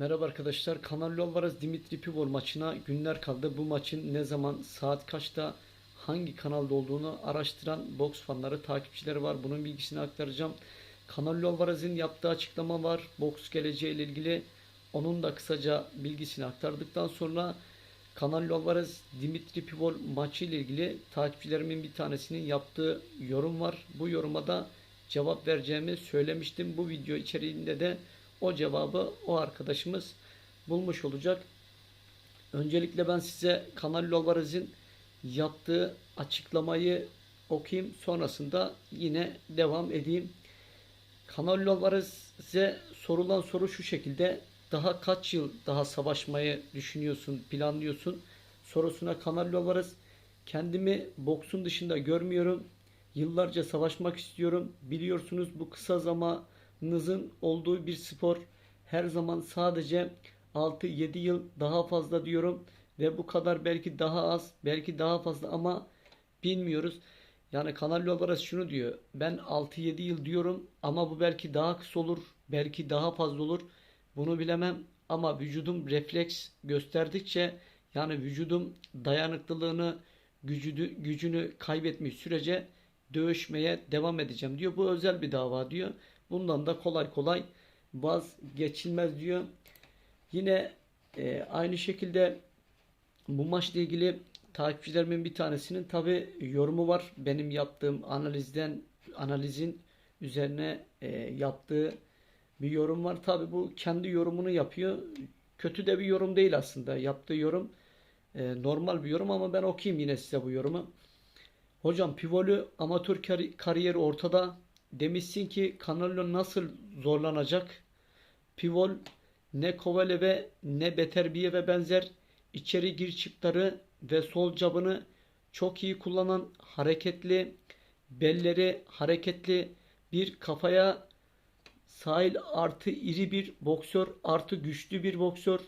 Merhaba arkadaşlar. Kanal Alvarez Dimitri Pivol maçına günler kaldı. Bu maçın ne zaman, saat kaçta, hangi kanalda olduğunu araştıran boks fanları, takipçileri var. Bunun bilgisini aktaracağım. Kanal Alvarez'in yaptığı açıklama var. Boks geleceği ile ilgili. Onun da kısaca bilgisini aktardıktan sonra Kanal Alvarez Dimitri Pivol maçı ile ilgili takipçilerimin bir tanesinin yaptığı yorum var. Bu yoruma da cevap vereceğimi söylemiştim. Bu video içeriğinde de o cevabı o arkadaşımız bulmuş olacak. Öncelikle ben size Kanal Alvarez'in yaptığı açıklamayı okuyayım. Sonrasında yine devam edeyim. Kanal Alvarez'e sorulan soru şu şekilde. Daha kaç yıl daha savaşmayı düşünüyorsun, planlıyorsun? Sorusuna Kanal Alvarez kendimi boksun dışında görmüyorum. Yıllarca savaşmak istiyorum. Biliyorsunuz bu kısa zamanınızın olduğu bir spor. Her zaman sadece 6-7 yıl daha fazla diyorum ve bu kadar belki daha az, belki daha fazla ama bilmiyoruz. Yani Kanal Alvarez şunu diyor. Ben 6-7 yıl diyorum ama bu belki daha kısa olur, belki daha fazla olur. Bunu bilemem ama vücudum refleks gösterdikçe yani vücudum dayanıklılığını, gücünü, gücünü kaybetmiş sürece dövüşmeye devam edeceğim diyor. Bu özel bir dava diyor. Bundan da kolay kolay vazgeçilmez diyor. Yine e, aynı şekilde bu maçla ilgili takipçilerimin bir tanesinin tabi yorumu var. Benim yaptığım analizden analizin üzerine e, yaptığı bir yorum var. Tabi bu kendi yorumunu yapıyor. Kötü de bir yorum değil aslında. Yaptığı yorum e, normal bir yorum ama ben okuyayım yine size bu yorumu. Hocam Pivoli amatör kari- kariyeri ortada. Demişsin ki Canelo nasıl zorlanacak? Pivol ne Kovalev'e ne Beterbiyev'e benzer içeri gir çıkları ve sol cabını çok iyi kullanan hareketli, belleri hareketli bir kafaya sahil artı iri bir boksör artı güçlü bir boksör.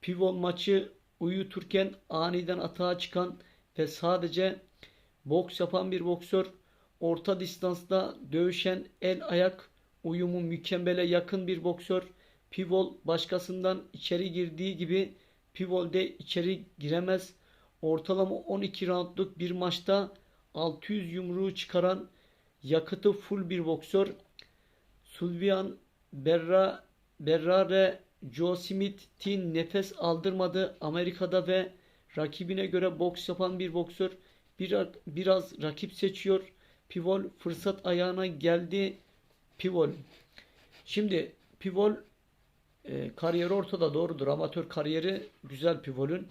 Pivol maçı uyuturken aniden atağa çıkan ve sadece boks yapan bir boksör. Orta distansta dövüşen el ayak uyumu mükemmele yakın bir boksör. Pivol başkasından içeri girdiği gibi Pivol de içeri giremez. Ortalama 12 roundluk bir maçta 600 yumruğu çıkaran yakıtı full bir boksör. Sulvian Berra, Berrare Joe Smith'in nefes aldırmadığı Amerika'da ve rakibine göre boks yapan bir boksör biraz, biraz rakip seçiyor. Pivol fırsat ayağına geldi. Pivol. Şimdi Pivol e, kariyeri ortada doğrudur. Amatör kariyeri güzel Pivol'ün.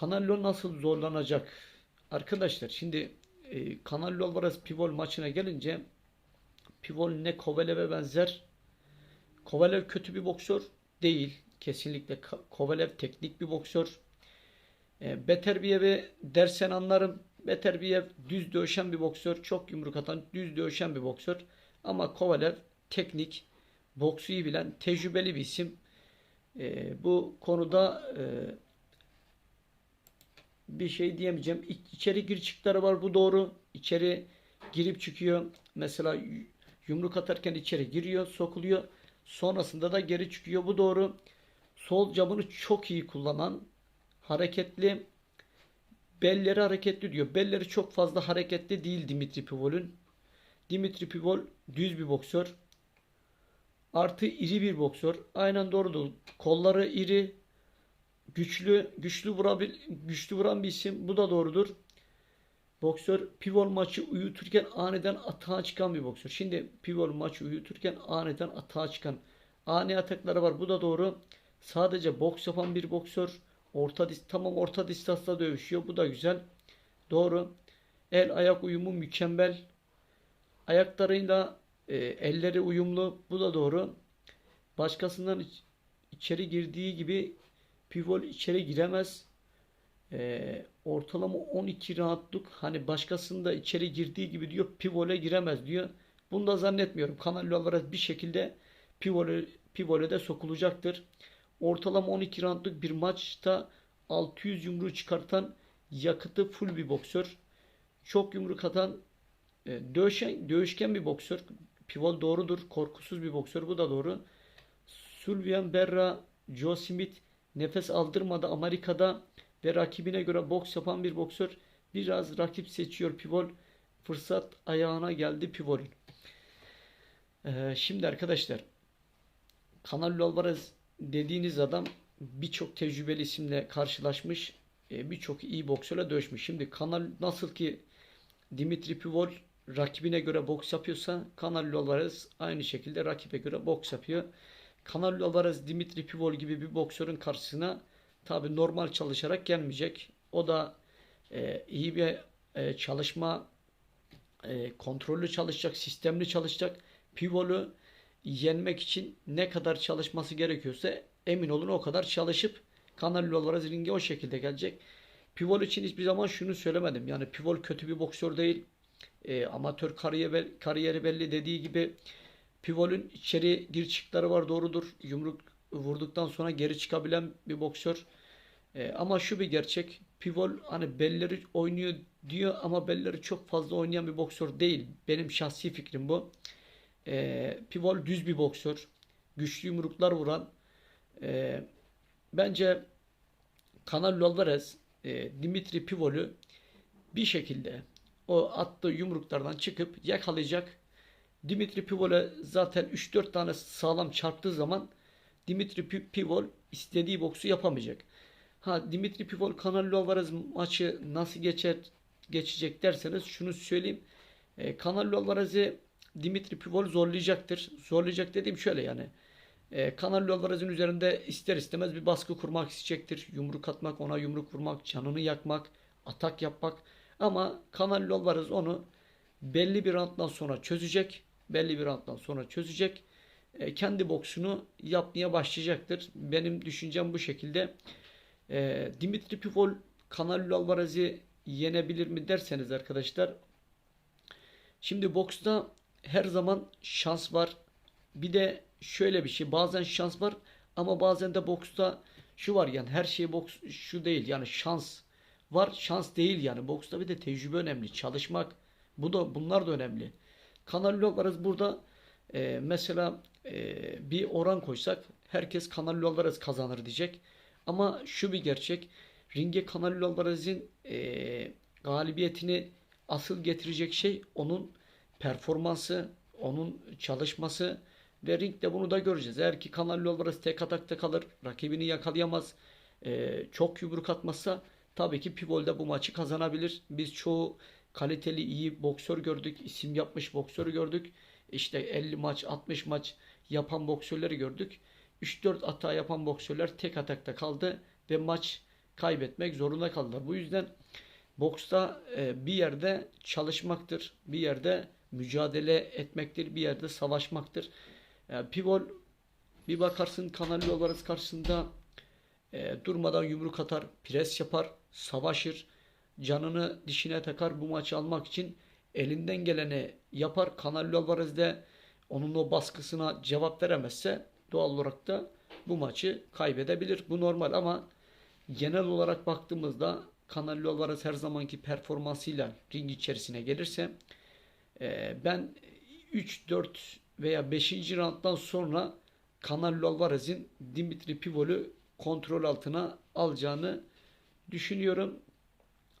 Canelo nasıl zorlanacak? Arkadaşlar şimdi e, Canelo Alvarez Pivol maçına gelince Pivol ne Kovalev'e benzer. Kovalev kötü bir boksör değil. Kesinlikle Kovalev teknik bir boksör. E, Beterbiyev'i dersen anlarım. Beterbiyev düz dövüşen bir boksör. Çok yumruk atan düz dövüşen bir boksör. Ama Kovalev teknik, boksu iyi bilen, tecrübeli bir isim. E, bu konuda e, bir şey diyemeyeceğim. İ- İçeri gir çıkları var bu doğru. İçeri girip çıkıyor. Mesela yumruk atarken içeri giriyor, sokuluyor. Sonrasında da geri çıkıyor. Bu doğru. Sol cabını çok iyi kullanan, hareketli, belleri hareketli diyor. Belleri çok fazla hareketli değil Dimitri Pivol'ün. Dimitri Pivol düz bir boksör. Artı iri bir boksör. Aynen doğrudur. Kolları iri, güçlü, güçlü vurabil, güçlü vuran bir isim. Bu da doğrudur. Boksör pivol maçı uyuturken aniden atağa çıkan bir boksör. Şimdi pivol maçı uyuturken aniden atağa çıkan ani atakları var. Bu da doğru. Sadece boks yapan bir boksör. Orta dis- tamam orta distansta dövüşüyor. Bu da güzel. Doğru. El ayak uyumu mükemmel. Ayaklarıyla e, elleri uyumlu. Bu da doğru. Başkasından iç- içeri girdiği gibi pivol içeri giremez. E, ortalama 12 rahatlık hani başkasında içeri girdiği gibi diyor pivole giremez diyor. Bunu da zannetmiyorum. Canelo Alvarez bir şekilde pivole, pivole de sokulacaktır. Ortalama 12 roundluk bir maçta 600 yumruğu çıkartan yakıtı full bir boksör. Çok yumruk atan e, dövüşen, dövüşken bir boksör. Pivol doğrudur. Korkusuz bir boksör. Bu da doğru. Sulvian Berra, Joe Smith nefes aldırmadı Amerika'da ve rakibine göre boks yapan bir boksör. Biraz rakip seçiyor Pivol. Fırsat ayağına geldi Pivol'ün. Ee, şimdi arkadaşlar Canelo Alvarez dediğiniz adam birçok tecrübeli isimle karşılaşmış. e, Birçok iyi boksörle dövüşmüş. Şimdi Kanal nasıl ki Dimitri Pivol rakibine göre boks yapıyorsa Canelo Alvarez aynı şekilde rakibe göre boks yapıyor. Canelo Alvarez Dimitri Pivol gibi bir boksörün karşısına tabi normal çalışarak gelmeyecek. O da e, iyi bir e, çalışma e, kontrollü çalışacak, sistemli çalışacak. Pivol'u yenmek için ne kadar çalışması gerekiyorsa emin olun o kadar çalışıp Canelo Alvarez ringe o şekilde gelecek. Pivol için hiçbir zaman şunu söylemedim. Yani Pivol kötü bir boksör değil. E, amatör kariyeri, kariyeri belli dediği gibi Pivol'ün içeri gir çıkları var doğrudur. Yumruk vurduktan sonra geri çıkabilen bir boksör. E, ama şu bir gerçek. Pivol hani belleri oynuyor diyor ama belleri çok fazla oynayan bir boksör değil. Benim şahsi fikrim bu. E, Pivol düz bir boksör. Güçlü yumruklar vuran. E, bence Canelo Alvarez e, Dimitri Pivol'ü bir şekilde o attığı yumruklardan çıkıp yakalayacak. Dimitri Pivol'e zaten 3-4 tane sağlam çarptığı zaman Dimitri Pi- Pivol istediği boksu yapamayacak. Ha Dimitri Pivol Canelo Alvarez maçı nasıl geçer geçecek derseniz şunu söyleyeyim. E, Canelo Alvarez'i Dimitri Pivol zorlayacaktır. Zorlayacak dediğim şöyle yani. E, Canelo Alvarez'in üzerinde ister istemez bir baskı kurmak isteyecektir. Yumruk atmak, ona yumruk vurmak, canını yakmak, atak yapmak. Ama Canelo Alvarez onu belli bir rounddan sonra çözecek. Belli bir rounddan sonra çözecek. E, kendi boksunu yapmaya başlayacaktır. Benim düşüncem bu şekilde. E, Dimitri Pivol Canelo Alvarez'i yenebilir mi derseniz arkadaşlar. Şimdi boksta her zaman şans var. Bir de şöyle bir şey. Bazen şans var ama bazen de boksta şu var yani her şey boks şu değil yani şans var şans değil yani boksta bir de tecrübe önemli çalışmak bu da bunlar da önemli. Canelo Alvarez burada e, mesela e, bir oran koysak herkes Canelo Alvarez kazanır diyecek. Ama şu bir gerçek. Ringe Canelo Alvarez'in e, galibiyetini asıl getirecek şey onun performansı, onun çalışması ve ringde bunu da göreceğiz. Eğer ki Canelo Alvarez tek atakta kalır, rakibini yakalayamaz, e, çok yumruk atmazsa tabii ki Pivol bu maçı kazanabilir. Biz çoğu kaliteli iyi boksör gördük, isim yapmış boksör gördük. İşte 50 maç, 60 maç yapan boksörleri gördük. 3-4 hata yapan boksörler tek atakta kaldı ve maç kaybetmek zorunda kaldılar. Bu yüzden boksta e, bir yerde çalışmaktır, bir yerde mücadele etmektir, bir yerde savaşmaktır. Yani Pivol bir bakarsın Canelo Alvarez karşısında e, durmadan yumruk atar, pres yapar, savaşır, canını dişine takar bu maçı almak için elinden geleni yapar. Canelo Alvarez de onun o baskısına cevap veremezse doğal olarak da bu maçı kaybedebilir. Bu normal ama genel olarak baktığımızda Canelo Alvarez her zamanki performansıyla ring içerisine gelirse e, ben 3, 4 veya 5. rounddan sonra Canelo Alvarez'in Dimitri Pivol'ü kontrol altına alacağını düşünüyorum.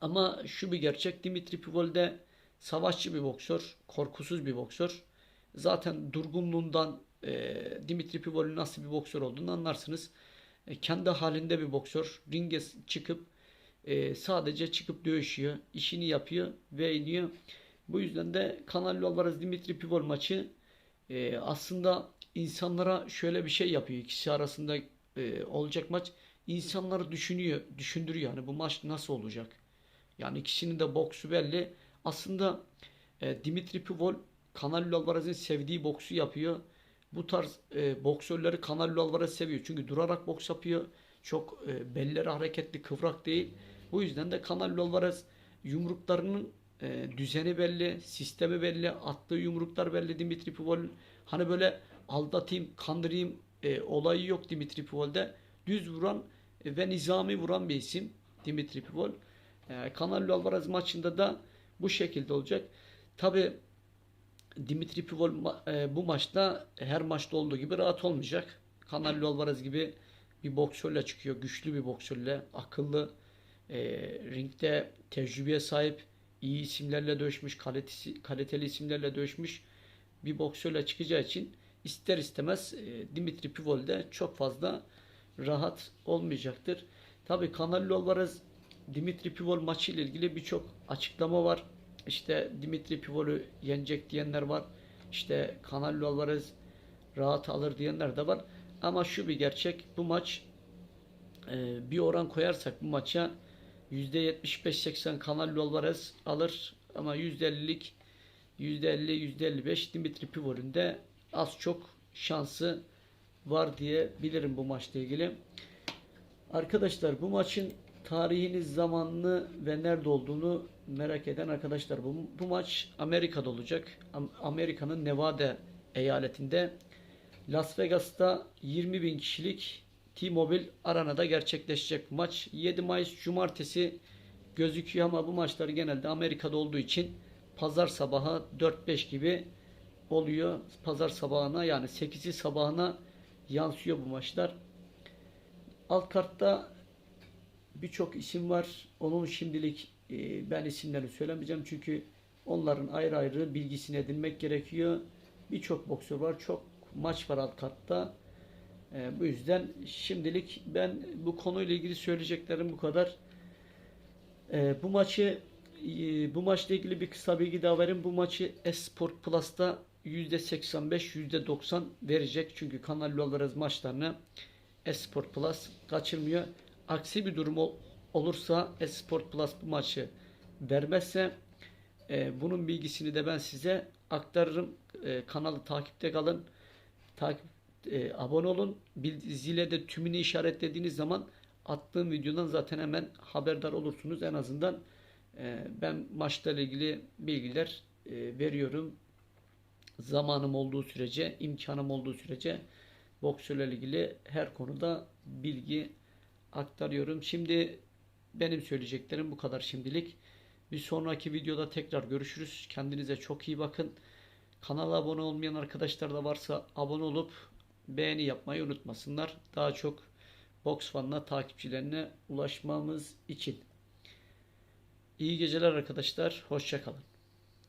Ama şu bir gerçek Dimitri Pivol de savaşçı bir boksör, korkusuz bir boksör. Zaten durgunluğundan e, Dimitri Pivol'ün nasıl bir boksör olduğunu anlarsınız. E, kendi halinde bir boksör. Ringe çıkıp e, sadece çıkıp dövüşüyor, işini yapıyor ve iniyor. Bu yüzden de Canelo Alvarez Dimitri Pivol maçı e, aslında insanlara şöyle bir şey yapıyor. İkisi arasında e, olacak maç insanları düşünüyor, düşündürüyor. Yani bu maç nasıl olacak? Yani ikisinin de boksu belli. Aslında e, Dimitri Pivol Canelo Alvarez'in sevdiği boksu yapıyor. Bu tarz e, boksörleri Canelo Alvarez seviyor. Çünkü durarak boks yapıyor. Çok e, belleri hareketli, kıvrak değil. Bu yüzden de Canelo Alvarez yumruklarının e, düzeni belli, sistemi belli, attığı yumruklar belli Dimitri Pivol'ün. Hani böyle aldatayım, kandırayım e, olayı yok Dimitri Pivol'de. Düz vuran e, ve nizami vuran bir isim Dimitri Pivol. E, Canelo Alvarez maçında da bu şekilde olacak. Tabi Dimitri Pivol e, bu maçta her maçta olduğu gibi rahat olmayacak. Canelo Alvarez gibi bir boksörle çıkıyor. Güçlü bir boksörle, akıllı, e, ringde tecrübeye sahip, iyi isimlerle dövüşmüş, kalitesi, kaliteli isimlerle dövüşmüş bir boksörle çıkacağı için ister istemez e, Dimitri Pivol de çok fazla rahat olmayacaktır. Tabii Canelo Alvarez Dimitri Pivol maçı ile ilgili birçok açıklama var. İşte Dimitri Pivol'u yenecek diyenler var. İşte Canelo Alvarez rahat alır diyenler de var. Ama şu bir gerçek. Bu maç e, bir oran koyarsak bu maça %75-80 Canelo Alvarez alır ama %50'lik %50 %55 Dimitri Pivol'ün de az çok şansı var diye bilirim bu maçla ilgili. Arkadaşlar bu maçın tarihini, zamanını ve nerede olduğunu merak eden arkadaşlar bu, bu maç Amerika'da olacak. Am- Amerika'nın Nevada eyaletinde Las Vegas'ta 20 bin kişilik T-Mobile Arena'da gerçekleşecek maç. 7 Mayıs Cumartesi gözüküyor ama bu maçlar genelde Amerika'da olduğu için pazar sabahı 4-5 gibi oluyor. Pazar sabahına yani 8'i sabahına yansıyor bu maçlar. Alt kartta birçok isim var. Onun şimdilik e, ben isimlerini söylemeyeceğim çünkü onların ayrı ayrı bilgisini edinmek gerekiyor. Birçok boksör var. Çok maç var alt kartta. E, bu yüzden şimdilik ben bu konuyla ilgili söyleyeceklerim bu kadar. E, bu maçı e, bu maçla ilgili bir kısa bilgi daha vereyim. Bu maçı Esport Plus'ta %85 %90 verecek. Çünkü Canelo Alvarez maçlarını Esport Plus kaçırmıyor. Aksi bir durum ol- olursa Esport Plus bu maçı vermezse e, bunun bilgisini de ben size aktarırım. E, kanalı takipte kalın. Takip e, abone olun. Bil, zile de tümünü işaretlediğiniz zaman attığım videodan zaten hemen haberdar olursunuz. En azından e, ben maçla ilgili bilgiler e, veriyorum. Zamanım olduğu sürece, imkanım olduğu sürece boksörle ilgili her konuda bilgi aktarıyorum. Şimdi benim söyleyeceklerim bu kadar şimdilik. Bir sonraki videoda tekrar görüşürüz. Kendinize çok iyi bakın. Kanala abone olmayan arkadaşlar da varsa abone olup beğeni yapmayı unutmasınlar. Daha çok boks fanına takipçilerine ulaşmamız için. İyi geceler arkadaşlar. Hoşçakalın.